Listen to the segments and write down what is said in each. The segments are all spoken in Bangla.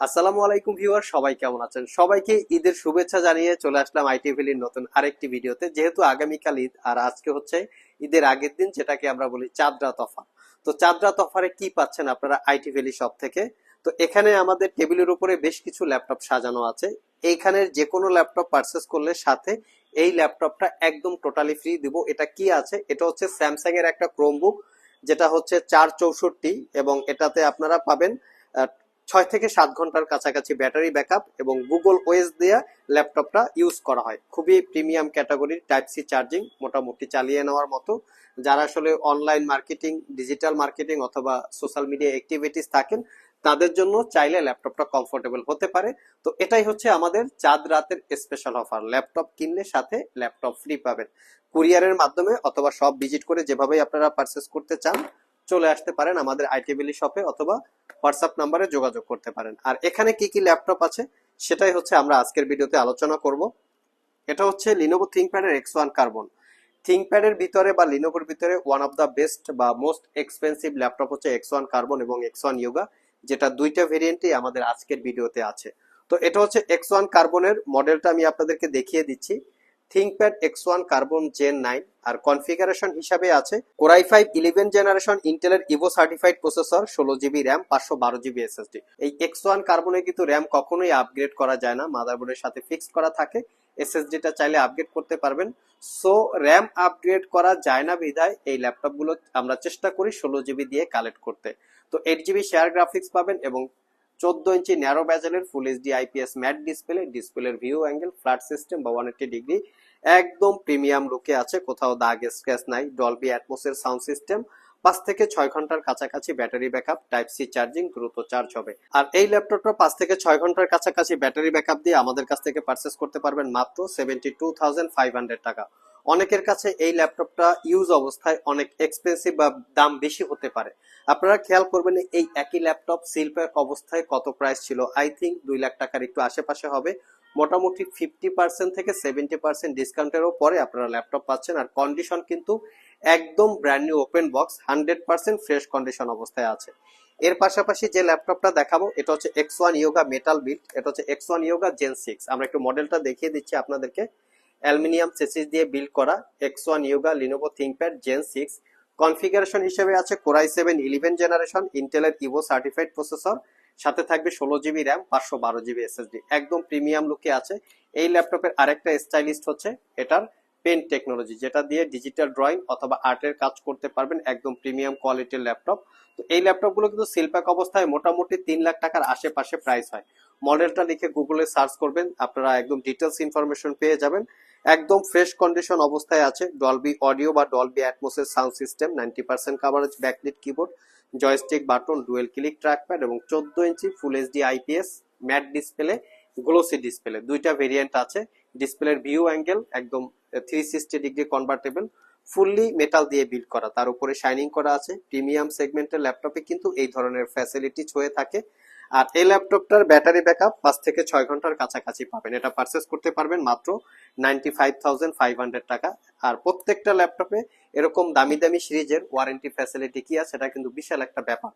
আসসালামু আলাইকুম ভিউয়ার, সবাই কেমন আছেন? সবাইকে ঈদের শুভেচ্ছা জানিয়ে চলে আসলাম আইটি ভ্যালির নতুন আরেকটি ভিডিওতে। যেহেতু আগামীকাল ঈদ আর আজকে হচ্ছে ঈদের আগের দিন, যেটাকে আমরা বলি চাঁদ রাত অফার তো চাঁদ রাত অফারে কি পাচ্ছেন আপনারা আইটি ভ্যালি শপ থেকে? তো এখানে আমাদের টেবিলের উপরে বেশ কিছু ল্যাপটপ সাজানো আছে। এইখানের যে কোনো ল্যাপটপ পারচেস করলে সাথে এই ল্যাপটপটা একদম টোটালি ফ্রি দিব। এটা কি আছে? এটা হচ্ছে স্যামসাং এর একটা ক্রোমবুক যেটা হচ্ছে চার চৌষট্টি এবং এটাতে আপনারা পাবেন ছয় থেকে সাত ঘণ্টার কাছাকাছি ব্যাটারি ব্যাকআপ এবং গুগল ওএস দিয়ে ল্যাপটপটা ইউজ করা হয়। খুবই প্রিমিয়াম ক্যাটাগরির টাইপ সি চার্জিং মোটামুটি চালিয়ে নেওয়ার মতো। যারা আসলে অনলাইন মার্কেটিং, ডিজিটাল মার্কেটিং অথবা সোশ্যাল মিডিয়া অ্যাক্টিভিটিস থাকেন, তাদের জন্য চাইলে ল্যাপটপটা কমফোর্টেবল হতে পারে। তো এটাই হচ্ছে আমাদের চাঁদ রাতের স্পেশাল অফার ল্যাপটপ কিনলে সাথে ল্যাপটপ ফ্রি পাবেন। কুরিয়ারের মাধ্যমে অথবা সব ভিজিট করে যেভাবেই আপনারা পারচেস করতে চান চলে আসতে পারেন আমাদের আইটিবিলি শপে অথবা হোয়াটসঅ্যাপ নাম্বারে যোগাযোগ করতে পারেন। আর এখানে কি কি ল্যাপটপ আছে সেটাই হচ্ছে আমরা আজকের ভিডিওতে আলোচনা করব। এটা হচ্ছে লিনোভো থিংকপ্যাডের এক্স ওয়ান কার্বন থিংকপ্যাডের ভিতরে বা লিনোভোর ভিতরে ওয়ান অফ দ্য বেস্ট বা মোস্ট এক্সপেন্সিভ ল্যাপটপ হচ্ছে এক্স ওয়ান কার্বন এবং এক্স ওয়ান ইয়োগা যেটা দুইটা ভেরিয়েন্টই আমাদের আজকের ভিডিওতে আছে। তো এটা হচ্ছে এক্স ওয়ান কার্বনের মডেলটা আমি আপনাদেরকে দেখিয়ে দিচ্ছি। ThinkPad X one carbon gen nine আর কনফিগারেশন হিসাবে আছে core i five eleven generation ইন্টেলের ইভো সার্টিফাইড প্রসেসর ষোলো জিবি র্যাম পাঁচশো বারো জিবি এসএসডি এই এক্স ওয়ান কার্বনে কিন্তু র্যাম কখনোই আপগ্রেড করা যায় না মাদারবোর্ডের সাথে ফিক্সড করা থাকে এসএসডিটা চাইলে আপগ্রেড করতে পারবেন। সো র্যাম আপগ্রেড করা যায় না বিধায় এই ল্যাপটপগুলো আমরা চেষ্টা করি ষোলো জিবি দিয়ে কালেক্ট করতে। তো এইট জিবি শেয়ার গ্রাফিক্স পাবেন এবং চোদ্দ ইঞ্চি narrow ব্যাজেলের full HD IPS matte display ডিসপ্লের ভিউ অ্যাঙ্গেল ফ্ল্যাট সিস্টেম বা ওয়ান ডিগ্রি একদম প্রিমিয়াম লুকে আছে, কোথাও দাগ স্ক্র্যাচ নাই ডলবি অ্যাটমোসের সাউন্ড সিস্টেম পাঁচ থেকে ছয় ঘণ্টার কাছাকাছি battery backup type C charging দ্রুত চার্জ হবে। আর এই ল্যাপটপটা পাঁচ থেকে ছয় ঘণ্টার কাছাকাছি ব্যাটারি ব্যাকআপ দিয়ে আমাদের কাছ থেকে পারচেস করতে পারবেন মাত্র seventy two thousand five hundred টাকা। অনেকের কাছে এই ল্যাপটপটা ইউজ অবস্থায় অনেক এক্সপেন্সিভ বা দাম বেশি হতে পারে। আপনারা খেয়াল করবেন এই একই ল্যাপটপ শিল্পের অবস্থায় কত প্রাইস ছিল? আই থিঙ্ক দুই লাখ টাকার একটু আশেপাশে হবে। মোটামুটি ফিফটি পার্সেন্ট থেকে সেভেন্টি পার্সেন্ট ডিসকাউন্টেরও পরে আপনারা ল্যাপটপ পাচ্ছেন। আর কন্ডিশন কিন্তু একদম brand new open box hundred percent fresh condition অবস্থায় আছে। এর পাশাপাশি যে ল্যাপটপটা দেখাবো, এটা হচ্ছে X one Yoga metal build এটা হচ্ছে X one Yoga gen six আমরা একটু মডেলটা দেখিয়ে দিচ্ছি আপনাদেরকে। অ্যালুমিনিয়াম চেসিস দিয়ে বিল্ড করা X one Yoga Lenovo ThinkPad gen six configuration হিসেবে আছে core i seven eleven generation ইন্টেলের ইভো সার্টিফাইড প্রসেসর সাথে থাকবে ষোলো জিবি র্যাম পাঁচশো বারো জিবি এসএসডি একদম প্রিমিয়াম লুকে আছে। এই ল্যাপটপের আরেকটা স্টাইলিস্ট হচ্ছে এটার পেন টেকনোলজি যেটা দিয়ে ডিজিটাল ড্রয়িং অথবা আর্টের কাজ করতে পারবেন একদম প্রিমিয়াম কোয়ালিটির ল্যাপটপ তো এই ল্যাপটপগুলো কিন্তু শিল্পাক অবস্থায় মোটামুটি তিন লাখ টাকার আশেপাশে প্রাইস হয়। মডেলটা লিখে গুগলে সার্চ করবেন, আপনারা একদম ডিটেলস ইনফরমেশন পেয়ে যাবেন। একদম ফ্রেশ কন্ডিশন অবস্থায় আছে ডলবি অডিও বা Dolby অ্যাটমোসের sound system ninety percent coverage backlit keyboard joystick button dual click trackpad এবং চোদ্দ ইঞ্চি full HD IPS matte display glossy display দুইটা ভেরিয়েন্ট আছে ডিসপ্লের ভিউ অ্যাঙ্গেল একদম three sixty degree convertible fully metal দিয়ে বিল্ড করা। তার উপরে শাইনিং করা আছে প্রিমিয়াম সেগমেন্টের ল্যাপটপে কিন্তু এই ধরনের ফ্যাসিলিটি হয়ে থাকে। আর এই ল্যাপটপটার ব্যাটারি ব্যাকআপ পাঁচ থেকে ছয় ঘণ্টার কাছাকাছি পাবেন। এটা পারচেস করতে পারবেন মাত্র ninety five thousand five hundred টাকা। আর প্রত্যেকটা ল্যাপটপে এরকম দামি দামি সিরিজের ওয়ারেন্টি ফ্যাসিলিটি কি আছে, সেটা কিন্তু বিশাল একটা ব্যাপার।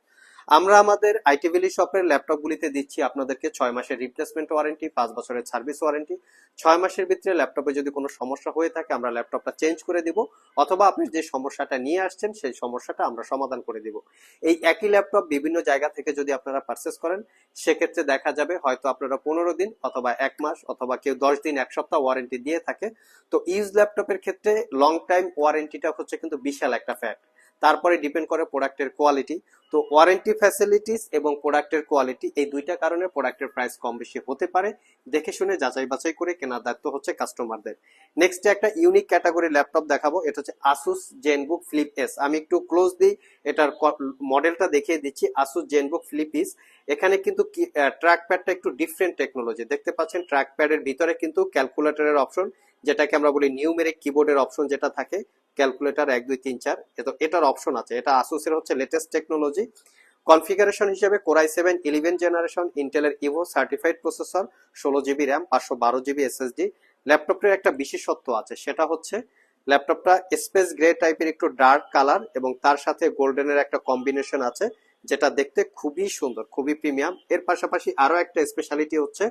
আমরা আমাদের আইটি আইটিভিলি শপের ল্যাপটপগুলিতে দিচ্ছি আপনাদেরকে ছয় মাসের রিপ্লেসমেন্ট ওয়ারেন্টি পাঁচ বছরের সার্ভিস ওয়ারেন্টি ছয় মাসের ভিতরে ল্যাপটপে যদি কোনো সমস্যা হয়ে থাকে, আমরা ল্যাপটপটা চেঞ্জ করে দিব। অথবা আপনি যে সমস্যাটা নিয়ে আসছেন, সেই সমস্যাটা আমরা সমাধান করে দিব। এই একই ল্যাপটপ বিভিন্ন জায়গা থেকে যদি আপনারা পারচেস করেন, সেক্ষেত্রে দেখা যাবে হয়তো আপনারা পনেরো দিন অথবা এক মাস অথবা কেউ দশ দিন, এক সপ্তাহ ওয়ারেন্টি দিয়ে থাকে। তো ইউজ ল্যাপটপের ক্ষেত্রে লং টাইম ওয়ারেন্টিটা হচ্ছে কিন্তু বিশাল একটা ফ্যাক্ট তারপরে ডিপেন্ড করে প্রোডাক্টের কোয়ালিটি তো ওয়ারেন্টি ফ্যাসিলিটিস এবং প্রোডাক্টের কোয়ালিটি এই দুইটা কারণে প্রোডাক্টের প্রাইস কম বেশি হতে পারে। দেখে শুনে যাচাই বাছাই করে কেনার দায়িত্ব হচ্ছে কাস্টমারদের নেক্সট একটা ইউনিক ক্যাটাগরি ল্যাপটপ দেখাবো। এটা হচ্ছে আসুস জেনবুক ফ্লিপ এস আমি একটু ক্লোজ দিই, এটার মডেলটা দেখিয়ে দিচ্ছি। আসুস জেনবুক ফ্লিপ ইস এখানে কিন্তু ট্র্যাক প্যাডটা একটু ডিফারেন্ট টেকনোলজি দেখতে পাচ্ছেন ট্র্যাক প্যাডের ভিতরে কিন্তু ক্যালকুলেটরের অপশন যেটাকে আমরা বলি নিউমেরিক কিবোর্ডের অপশন যেটা থাকে ক্যালকুলেটর এক, দুই, তিন, চার এটার অপশন আছে। এটা আসুসের হচ্ছে লেটেস্ট টেকনোলজি কনফিগারেশন হিসেবে core i seven eleven generation ইন্টেলের ইভো সার্টিফাইড প্রসেসর ষোলো জিবি র্যাম পাঁচশো বারো জিবি এসএসডি ল্যাপটপটির একটা বিশেষত্ব আছে, সেটা হচ্ছে ল্যাপটপটা স্পেস গ্রে টাইপের একটু ডার্ক কালার এবং তার সাথে গোল্ডেনের একটা কম্বিনেশন আছে, যেটা দেখতে খুবই সুন্দর, খুবই প্রিমিয়াম এর পাশাপাশি আরও একটা স্পেশালিটি হচ্ছে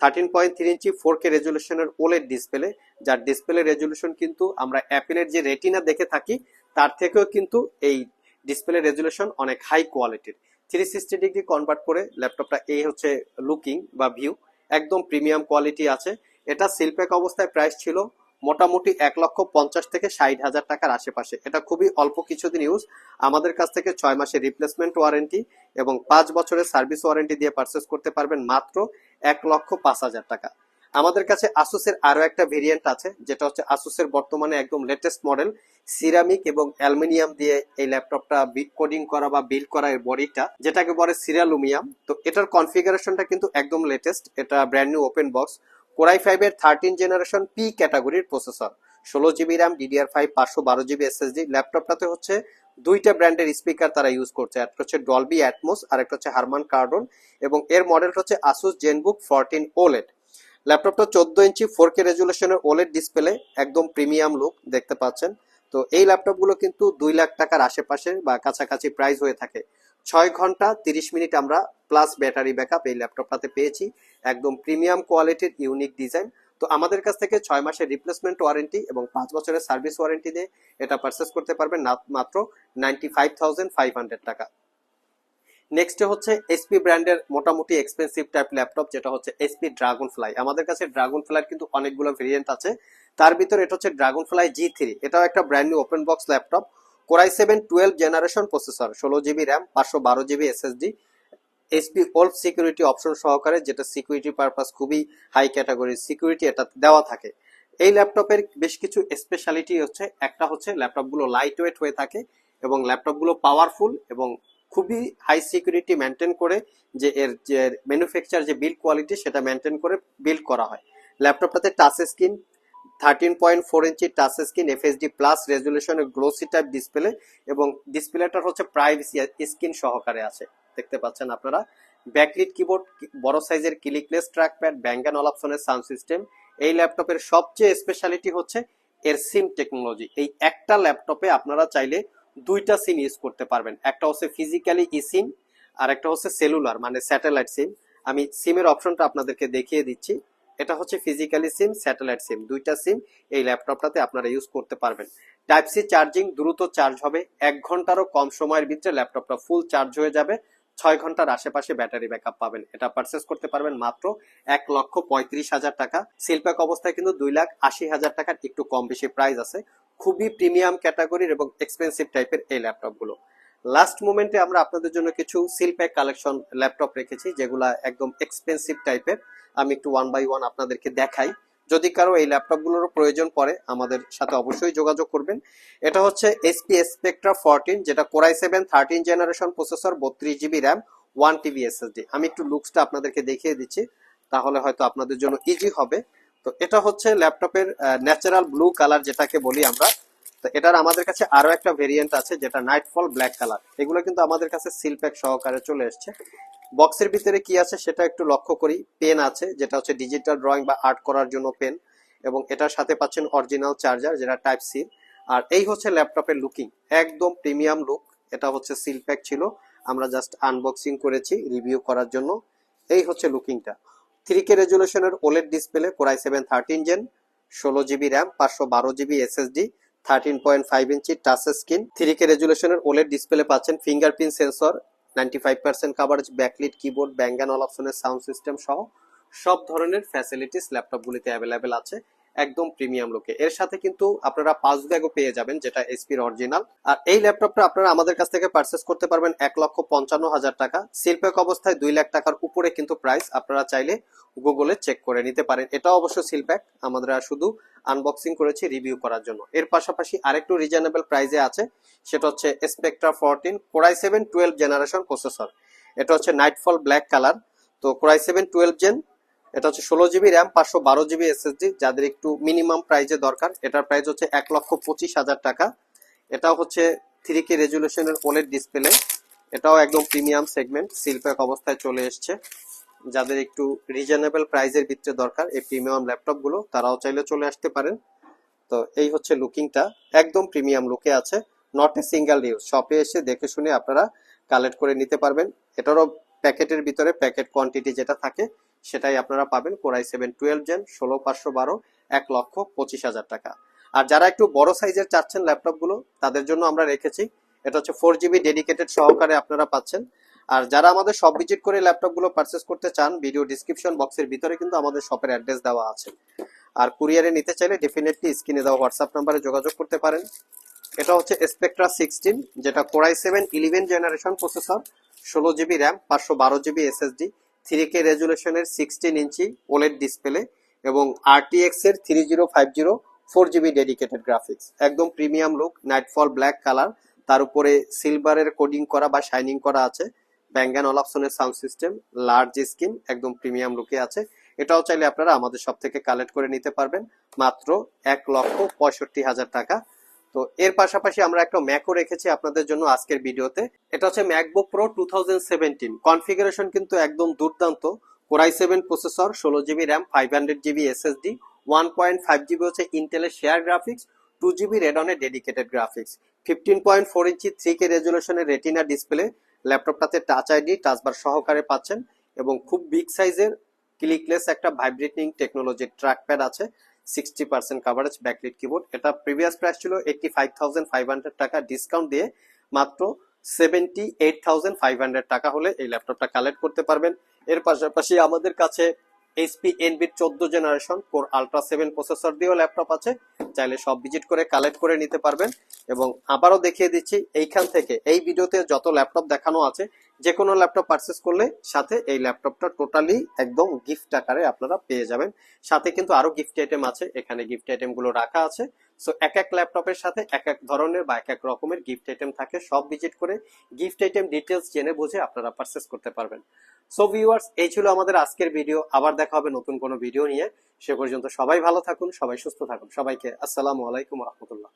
thirteen point three inch four K রেজলিউশনের OLED display যার ডিসপ্লে রেজলিউশন কিন্তু আমরা অ্যাপেলের যে রেটিনা দেখে থাকি, তার থেকেও কিন্তু এই ডিসপ্লে রেজলিউশন অনেক হাই কোয়ালিটির থ্রি সিক্সটি ডিগ্রি কনভার্ট করে ল্যাপটপটা এই হচ্ছে লুকিং বা ভিউ একদম প্রিমিয়াম কোয়ালিটি আছে। এটা সিলপ্যাক অবস্থায় প্রাইস ছিল মোটামুটি এক লক্ষ পঞ্চাশ থেকে ষাট হাজার টাকার আশেপাশে। এটা খুবই অল্প কিছুদিন ইউজ আমাদের কাছ থেকে ছয় মাসের রিপ্লেসমেন্ট ওয়ারেন্টি এবং পাঁচ বছরের সার্ভিস ওয়ারেন্টি দিয়ে পারচেস করতে পারবেন মাত্র এক লক্ষ পাঁচ হাজার টাকা। আমাদের কাছে আসুসের আরও একটা ভেরিয়েন্ট আছে, যেটা হচ্ছে আসুসের বর্তমানে একদম লেটেস্ট মডেল সিরামিক এবং অ্যালুমিনিয়াম দিয়ে এই ল্যাপটপটা কোডিং করা বা বিল্ড করা এর বডিটা, যেটাকে বলে সিরালুমিয়াম তো এটার কনফিগারেশনটা কিন্তু একদম লেটেস্ট এটা brand new open box core i five এর থার্টিন জেনারেশন পি ক্যাটাগরির প্রসেসর ষোলো জিবি র্যাম ডিডিআর ফাইভ পাঁচশো বারো জিবি এসএসডি ল্যাপটপটাতে হচ্ছে দুইটা ব্র্যান্ডের স্পিকার তারা ইউজ করছে। একটা হচ্ছে ডলবি অ্যাটমোস আর একটা হচ্ছে হারমান কার্ডন এবং এর মডেলটা হচ্ছে আসুস জেনবুক ফোরটিন ওলেড ল্যাপটপটা চোদ্দ ইঞ্চি ফোর কে রেজুলেশনের ওলেড ডিসপ্লে একদম প্রিমিয়াম লুক দেখতে পাচ্ছেন। তো এই ল্যাপটপগুলো কিন্তু দুই লাখ টাকার আশেপাশে বা কাছাকাছি প্রাইস হয়ে থাকে। ছয় ঘণ্টা তিরিশ মিনিট আমরা প্লাস ব্যাটারি ব্যাকআপ এই ল্যাপটপটাতে পেয়েছি। একদম প্রিমিয়াম কোয়ালিটির ইউনিক ডিজাইন তো আমাদের কাছ থেকে ছয় মাসের রিপ্লেসমেন্ট ওয়ারেন্টি এবং পাঁচ বছরের সার্ভিস ওয়ারেন্টি দিয়ে এটা পারচেস করতে পারবেন মাত্র ninety five thousand five hundred টাকা নেক্সট হচ্ছে এসপি ব্র্যান্ডের মোটামুটি এক্সপেন্সিভ টাইপ ল্যাপটপ যেটা হচ্ছে এসপি ড্রাগন ফ্লাই আমাদের কাছে ড্রাগন ফ্লাই কিন্তু অনেকগুলো ভেরিয়েন্ট আছে। তার ভিতরে এটা হচ্ছে ড্রাগন ফ্লাই জি থ্রি এটাও একটা brand new open box laptop core i seven twelve generation processor ষোলো জিবি র্যাম পাঁচশো বারো GB SSD HP Wolf security option সহকারে, যেটা সিকিউরিটি পারপাস খুবই হাই ক্যাটাগরির সিকিউরিটি এটা দেওয়া থাকে। এই ল্যাপটপের বেশ কিছু স্পেশালিটি হচ্ছে, একটা হচ্ছে ল্যাপটপগুলো লাইট ওয়েট হয়ে থাকে এবং ল্যাপটপগুলো পাওয়ারফুল এবং খুবই হাই সিকিউরিটি মেনটেন করে যে এর যে ম্যানুফ্যাকচার যে বিল্ড কোয়ালিটি সেটা মেনটেন করে বিল্ড করা হয়। ল্যাপটপটাতে touch screen thirteen point four ইঞ্চি টাচ স্ক্রিন এফএসডি প্লাস রেজুলেশনের গ্লোসি টাইপ ডিসপ্লে এবং ডিসপ্লেটার হচ্ছে প্রাইভেসি স্ক্রিন সহকারে আছে। দেখতে পাচ্ছেন আপনারা। ব্যাকলিট কিবোর্ড বড় সাইজের ক্লিকলেস ট্র্যাকপ্যাড ব্যাঙ্গান অলাপসনের সাউন্ড সিস্টেম এই ল্যাপটপের সবচেয়ে স্পেশালিটি হচ্ছে এর সিম টেকনোলজি এই একটা ল্যাপটপে আপনারা চাইলে দুইটা সিম ইউজ করতে পারবেন। একটা হচ্ছে ফিজিক্যালি ই সিম আর একটা হচ্ছে সেলুলার মানে স্যাটেলাইট সিম আমি সিমের অপশনটা আপনাদেরকে দেখিয়ে দিচ্ছি। এটা হচ্ছে ফিজিক্যালি সিম স্যাটেলাইট সিম দুইটা সিম এই ল্যাপটপটাতে আপনারা ইউজ করতে পারবেন। টাইপ সি চার্জিং দ্রুত চার্জ হবে। এক ঘন্টারও কম সময়ের ভিতরে ল্যাপটপটা ফুল চার্জ হয়ে যাবে। ছয় ঘণ্টার আশেপাশে ব্যাটারি ব্যাকআপ পাবেন। এটা পারচেস করতে পারবেন মাত্র এক লক্ষ পঁয়ত্রিশ হাজার টাকা। সিলপ্যাক অবস্থায় কিন্তু দুই লাখ আশি হাজার টাকার একটু কম বেশি প্রাইস আছে। খুবই প্রিমিয়াম ক্যাটাগরির এবং এক্সপেন্সিভ টাইপের এই ল্যাপটপগুলো লাস্ট মোমেন্টে আমরা আপনাদের জন্য কিছু সিলপ্যাক কালেকশন ল্যাপটপ রেখেছি, যেগুলা একদম এক্সপেন্সিভ টাইপের আমি একটু ওয়ান বাই ওয়ান আপনাদেরকে দেখাই। যদি কারও এই ল্যাপটপগুলোর প্রয়োজন পড়ে, আমাদের সাথে অবশ্যই যোগাযোগ করবেন। এটা হচ্ছে এসপি স্পেকট্রা ফোরটিন যেটা core i seven thirteen generation processor বত্রিশ GB RAM one TB SSD আমি একটু লুকসটা আপনাদেরকে দেখিয়ে দিচ্ছি, তাহলে হয়তো আপনাদের জন্য ইজি হবে। তো এটা হচ্ছে ল্যাপটপের ন্যাচারাল ব্লু কালার যেটাকে বলি আমরা। তো এটার আমাদের কাছে আরও একটা ভেরিয়েন্ট আছে, যেটা নাইটফল ব্ল্যাক কালার এগুলো কিন্তু আমাদের কাছে সিল প্যাক সহকারে চলে এসছে। বক্সের ভিতরে কি আছে সেটা একটু লক্ষ্য করি। পেন আছে, যেটা হচ্ছে ডিজিটাল ড্রয়িং বা আর্ট করার জন্য পেন এবং এটার সাথে পাচ্ছেন অরিজিনাল চার্জার যেটা টাইপ সি আর এই হচ্ছে ল্যাপটপের লুকিং একদম প্রিমিয়াম লুক এটা হচ্ছে সিল প্যাক ছিল। আমরা জাস্ট আনবক্সিং করেছি রিভিউ করার জন্য। এই হচ্ছে লুকিংটা three K রেজুলেশনের OLED display core i seven thirteen gen ষোলো জিবি র্যাম পাঁচশো বারো GB SSD thirteen point five ইঞ্চি টাচ স্ক্রিন থ্রি কে রেজুলেশনের ওলেড ডিসপ্লে পাচ্ছেন fingerprint sensor ninety five percent coverage backlit keyboard Bang and all অপশনের সাউন্ড সিস্টেম সহ সব ধরনের ফ্যাসিলিটিস ল্যাপটপগুলিতে অ্যাভেলেবেল আছে। একদম প্রিমিয়াম লোকে। এর সাথে কিন্তু আপনারা পাঁচ ব্যাগও পেয়ে যাবেন, যেটা এসপির অরিজিনাল আর এই ল্যাপটপটা আপনারা আমাদের কাছ থেকে পারচেস করতে পারবেন এক লক্ষ পঞ্চান্ন হাজার টাকা। সিলপ্যাক অবস্থায় দুই লাখ টাকার উপরে কিন্তু প্রাইস আপনারা চাইলে গুগলে চেক করে নিতে পারেন। এটা অবশ্য সিলপ্যাক আমরা শুধু আনবক্সিং করেছি রিভিউ করার জন্য। এর পাশাপাশি আরেকটু রিজনেবল প্রাইসে আছে। সেটা হচ্ছে Spectre fourteen core i seven twelve generation processor এটা হচ্ছে নাইটফল ব্ল্যাক কালার তো core i seven twelve gen এটা হচ্ছে ষোলো জিবি র্যাম, পাঁচশো বারো জিবি এসএসডি, যাদের একটু মিনিমাম প্রাইজে দরকার। এটার প্রাইস হচ্ছে এক লক্ষ পঁচিশ হাজার টাকা। এটাও হচ্ছে থ্রি কে রেজুলেশনের ওলেড ডিসপ্লে এটাও একদম প্রিমিয়াম সেগমেন্ট সিলপ্যাক অবস্থায় চলে এসছে। যাদের একটু রিজনেবল প্রাইজের ভিতরে দরকার, এই প্রিমিয়াম ল্যাপটপগুলো তারাও চাইলে চলে আসতে পারেন। তো এই হচ্ছে লুকিংটা একদম প্রিমিয়াম লুকে আছে। নট এ সিঙ্গেল ইউজ শপে এসে দেখে শুনে আপনারা কালেক্ট করে নিতে পারবেন। এটারও প্যাকেটের ভিতরে প্যাকেট কোয়ান্টিটি যেটা থাকে সেটাই আপনারা পাবেন কোরাই সেভেন টুয়েলভ জেন, ষোলো পাঁচশো বারো, এক লক্ষ পঁচিশ হাজার টাকা। আর যারা একটু বড় সাইজের চাচ্ছেন ল্যাপটপগুলো, তাদের জন্য আমরা রেখেছি। এটা হচ্ছে ফোর জিবি ডেডিকেটেড সহকারে আপনারা পাচ্ছেন। আর যারা আমাদের সব ভিজিট করে ল্যাপটপগুলো পারচেস করতে চান ভিডিও ডিসক্রিপশন বক্সের ভিতরে কিন্তু আমাদের শপের অ্যাড্রেস দেওয়া আছে। আর কুরিয়ারে নিতে চাইলে ডেফিনেটলি স্ক্রিনে দেওয়া হোয়াটসঅ্যাপ নাম্বারে যোগাযোগ করতে পারেন। এটা হচ্ছে স্পেকট্রা সিক্সটিন যেটা core i seven eleven generation processor ষোলো জিবি র্যাম পাঁচশো বারো জিবি এসএসডি থ্রি কে রেজুলেশনের সিক্সটিন ইঞ্চি ওলেড ডিসপ্লে এবং আরটিএক্স এর three zero five zero four GB dedicated graphics. একদম premium look, nightfall black colour, তার উপরে সিলভারের কোডিং করা বা শাইনিং করা আছে ব্যাঙ্গান অলাপসনের সাউন্ড সিস্টেম, লার্জ স্ক্রিন, একদম প্রিমিয়াম লুকে আছে। এটাও চাইলে আপনারা আমাদের সব থেকে কালেক্ট করে নিতে পারবেন, মাত্র এক লক্ষ পঁয়ষট্টি হাজার টাকা। তো এর পাশাপাশি আমরা একটা ম্যাকও রেখেছি আপনাদের জন্য আজকের ভিডিওতে। এটা হচ্ছে ম্যাকবুক প্রো টু কনফিগারেশন কিন্তু একদম দুর্দান্ত। কোরাই সেভেন প্রসেসর ষোলো GB RAM five hundred GB SSD one point five GB হচ্ছে ইন্টেলের share graphics two GB রেডনের dedicated graphics fifteen point four ইঞ্চি থ্রি কে রেজুলেশনের রেটিনা ডিসপ্লে ল্যাপটপটাতে টাচ আইডি টাচবার সহকারে পাচ্ছেন। এবং খুব বিগ সাইজের ক্লিকলেস একটা ভাইব্রেটিং টেকনোলজির ট্র্যাকপ্যাড আছে। Sixty percent coverage backlit keyboard এটা প্রিভিয়াস প্রাইস ছিল eighty five thousand five hundred টাকা। ডিসকাউন্ট দিয়ে মাত্র seventy eight thousand five hundred টাকা হলে এই ল্যাপটপটা কালেক্ট করতে পারবেন। এর পাশাপাশি আমাদের কাছে এইচপি এনবির চোদ্দ generation core ultra seven processor দিয়েও ল্যাপটপ আছে। চাইলে সব ভিজিট করে কালেক্ট করে নিতে পারবেন। এবং আবারও দেখিয়ে দিচ্ছি, এইখান থেকে, এই ভিডিওতে যত ল্যাপটপ দেখানো আছে যে কোনো ল্যাপটপ পারচেস করলে সাথে এই ল্যাপটপটা টোটালি একদম গিফট আকারে আপনারা পেয়ে যাবেন। সাথে কিন্তু আরও গিফট আইটেম আছে, এখানে গিফট আইটেমগুলো রাখা আছে। সো এক এক ল্যাপটপের সাথে এক এক ধরনের বা এক এক রকমের গিফট আইটেম থাকে, সব ভিজিট করে গিফট আইটেম ডিটেলস জেনে বুঝে আপনারা পারচেস করতে পারবেন। সো ভিউয়ার্স এই ছিল আমাদের আজকের ভিডিও আবার দেখা হবে নতুন কোনো ভিডিও নিয়ে। সে পর্যন্ত সবাই ভালো থাকুন, সবাই সুস্থ থাকুন। সবাইকে আসসালামু আলাইকুম রহমতুল্লাহ।